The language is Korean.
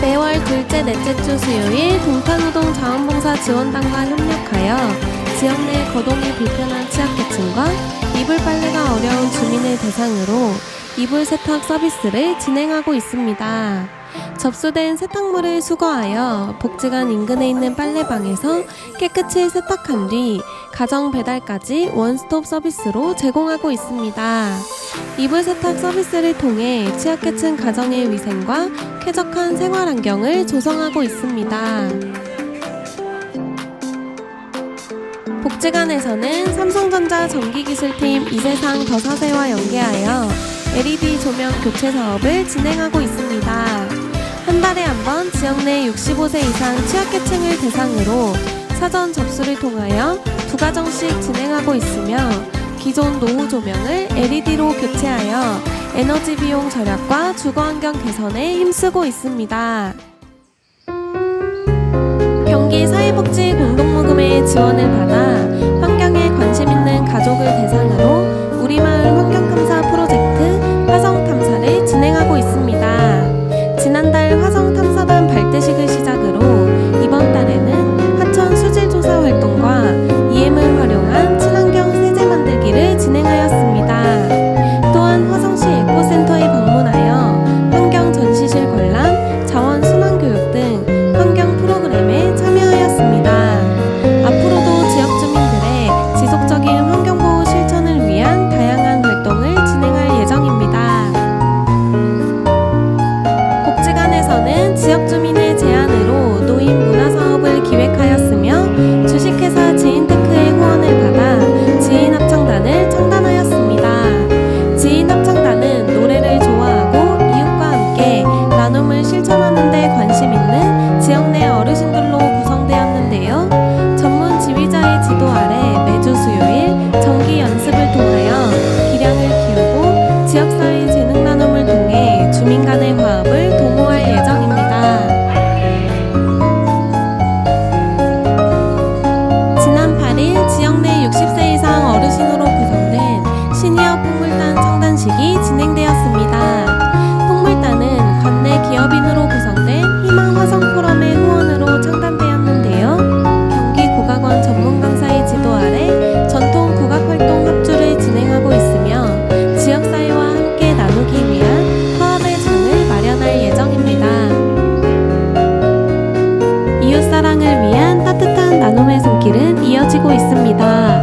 매월 둘째, 넷째 주 수요일 동탄우동 자원봉사 지원단과 협력하여 지역 내 거동이 불편한 취약계층과 이불 빨래가 어려운 주민을 대상으로 이불 세탁 서비스를 진행하고 있습니다. 접수된 세탁물을 수거하여 복지관 인근에 있는 빨래방에서 깨끗이 세탁한 뒤 가정 배달까지 원스톱 서비스로 제공하고 있습니다. 이불 세탁 서비스를 통해 취약계층 가정의 위생과 쾌적한 생활 환경을 조성하고 있습니다. 복지관에서는 삼성전자 전기기술팀 이세상 더사세와 연계하여 LED 조명 교체 사업을 진행하고 있습니다. 한 달에 한 번 지역 내 65세 이상 취약계층을 대상으로 사전 접수를 통하여 두 가정씩 진행하고 있으며 기존 노후 조명을 LED로 교체하여 에너지 비용 절약과 주거 환경 개선에 힘쓰고 있습니다. 경기 사회복지 공동모금의 지원을 받아 환경에 관심 있는 가족을 대상으로 우리 마을 환경 진행되었습니다. 풍물단은 관내 기업인으로 구성된 희망 화성 포럼의 후원으로 창단되었는데요. 경기 국악원 전문 강사의 지도 아래 전통 국악 활동 합주를 진행하고 있으며 지역 사회와 함께 나누기 위한 화합의 장을 마련할 예정입니다. 이웃 사랑을 위한 따뜻한 나눔의 손길은 이어지고 있습니다.